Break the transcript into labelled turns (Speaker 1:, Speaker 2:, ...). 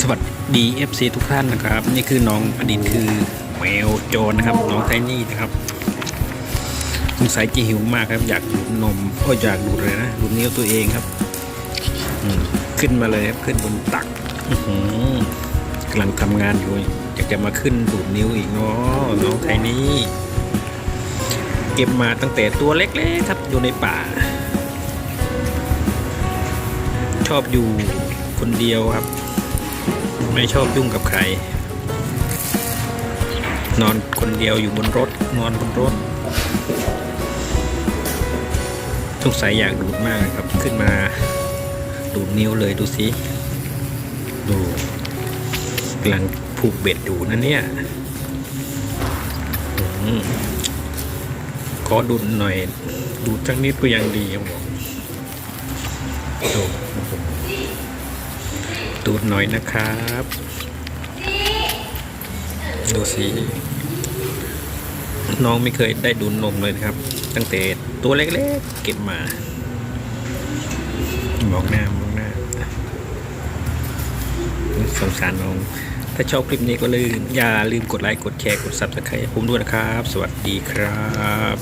Speaker 1: สวัสดี FC ทุกท่านนะครับ นี่คือน้องอดิตคือแมวโจรนะครับ น้องไทนี่นะครับสงสัยจะหิวมากครับ อยากดูดนมก็อยากดูดเลยนะดูดนิ้วตัวเองครับขึ้นมาเลยครับขึ้นบนตักกำลังทำงานอยู่อยากจะมาขึ้นดูดนิ้วอีกเนาะน้องไทนี่เก็บมาตั้งแต่ตัวเล็กๆครับอยู่ในป่า ชอบอยู่คนเดียวครับ ไม่ชอบยุ่งกับใคร นอนคนเดียวอยู่บนรถ นอนบนรถสงสัยอยากดูดมากครับ ขึ้นมาดูดนิ้วเลยดูสิ ดูกำลังผูกเบ็ดอยู่นะเนี่ยอขอดูดหน่อย ดูดสักนิดก็ยังดีครับผมดู ดูดหน่อยนะครับ ดูสิ น้องไม่เคยได้ดูดนมเลยนะครับ ตั้งแต่ตัวเล็กๆ เก็บมามองหน้ามองหน้าสงสารน้อง ถ้าชอบคลิปนี้ก็ลืมอย่าลืมกดไลค์ กดแชร์ กด subscribe ให้ผมด้วยนะครับ สวัสดีครับ